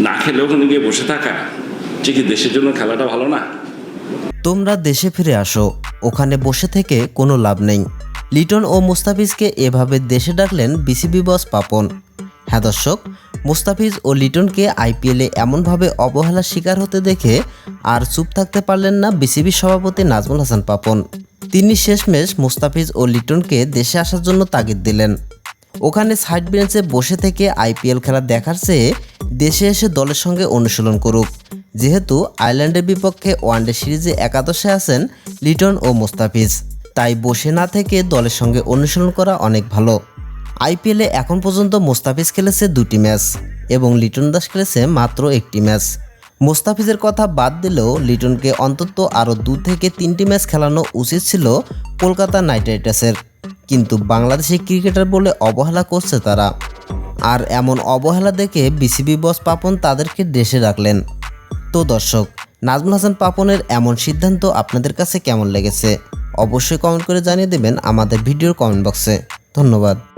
না খেলে ওখানে গিয়ে বসে থাকা। সে কি দেশের জন্য খেলাটা ভালো না? তোমরা দেশে ফিরে আসো। ওখানে বসে থেকে কোনো লাভ নেই। লিটন ও মুস্তাফিজকে এভাবে দেশে ডাকলেন বিসিবি বস পাপন। হ্যাঁ দর্শক, মুস্তাফিজ ও লিটনকে আইপিএলে এমনভাবে অবহেলার শিকার হতে দেখে আর চুপ থাকতে পারলেন না বিসিবি সভাপতি নাজমুল হাসান পাপন। তিনি শেষমেশ মুস্তাফিজ ও লিটনকে দেশে আসার জন্য তাগিদ দিলেন। ওখানে সাইড বেঞ্চে বসে থেকে আইপিএল খেলা দেখার চেয়ে দেশে এসে দলের সঙ্গে অনুশীলন করুক। যেহেতু আয়ারল্যান্ডের বিপক্ষে ওয়ানডে সিরিজে একাদশে আছেন লিটন ও মুস্তাফিজ। তাই বসে না থেকে দলের সঙ্গে অনুশীলন করা অনেক ভালো। আইপিএলে এখন পর্যন্ত মোস্তাফিজ খেলেছে দুটি ম্যাচ এবং লিটন দাস খেলেছে মাত্র একটি ম্যাচ। মুস্তাফিজের কথা বাদ দিলেও লিটনকে অন্তত আরও দু থেকে তিনটি ম্যাচ খেলানো উচিত ছিল কলকাতা নাইট রাইডার্সের। কিন্তু বাংলাদেশি ক্রিকেটার বলে অবহেলা করছে তারা। আর এমন অবহেলা দেখে বিসিবি বস পাপন তাদেরকে দেশে রাখলেন। তো দর্শক, নাজমুল হাসান পাপনের এমন সিদ্ধান্ত আপনাদের কাছে কেমন লেগেছে? অবশ্যই কমেন্ট করে জানিয়ে দেবেন আমাদের ভিডিওর কমেন্ট বক্সে। ধন্যবাদ।